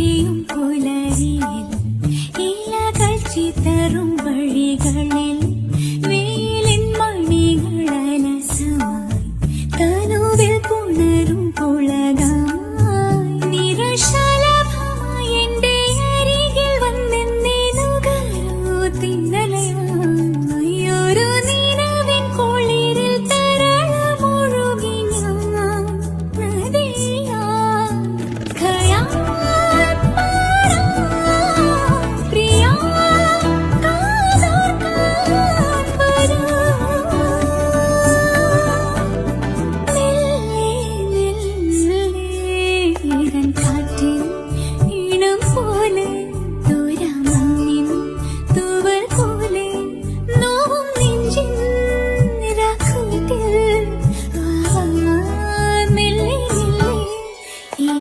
പുലരിയും പുലരിയിൽ ഇലകൾ ചിതറും വഴികളിൽ